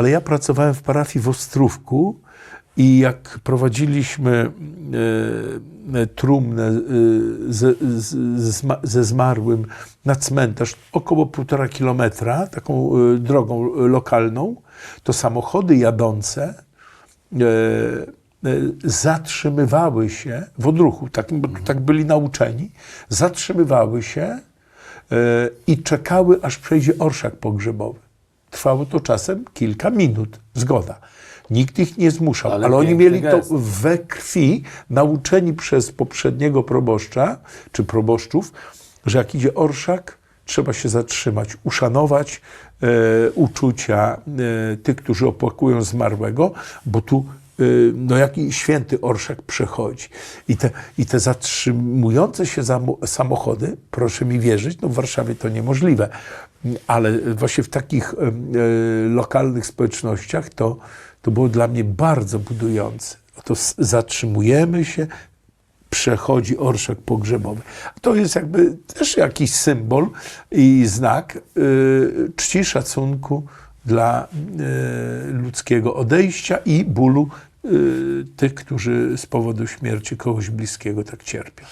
ale ja pracowałem w parafii w Ostrówku i jak prowadziliśmy e, e, trumnę e, ze, z, zma- ze zmarłym na cmentarz około półtora kilometra, taką e, drogą lokalną, to samochody jadące zatrzymywały się w odruchu, takim, bo tak byli nauczeni, zatrzymywały się i czekały, aż przejdzie orszak pogrzebowy. Trwało to czasem kilka minut, zgoda. Nikt ich nie zmuszał, ale, Ale oni mieli gest. to we krwi, nauczeni przez poprzedniego proboszcza czy proboszczów, że jak idzie orszak, trzeba się zatrzymać, uszanować e, uczucia e, tych, którzy opłakują zmarłego, bo tu no jaki święty orszak przechodzi. I te, I te zatrzymujące się samochody, proszę mi wierzyć, no w Warszawie to niemożliwe, ale właśnie w takich e, e, lokalnych społecznościach to, to było dla mnie bardzo budujące. To zatrzymujemy się, przechodzi orszak pogrzebowy. To jest jakby też jakiś symbol i znak y, czci, szacunku dla y, ludzkiego odejścia i bólu y, tych, którzy z powodu śmierci kogoś bliskiego tak cierpią.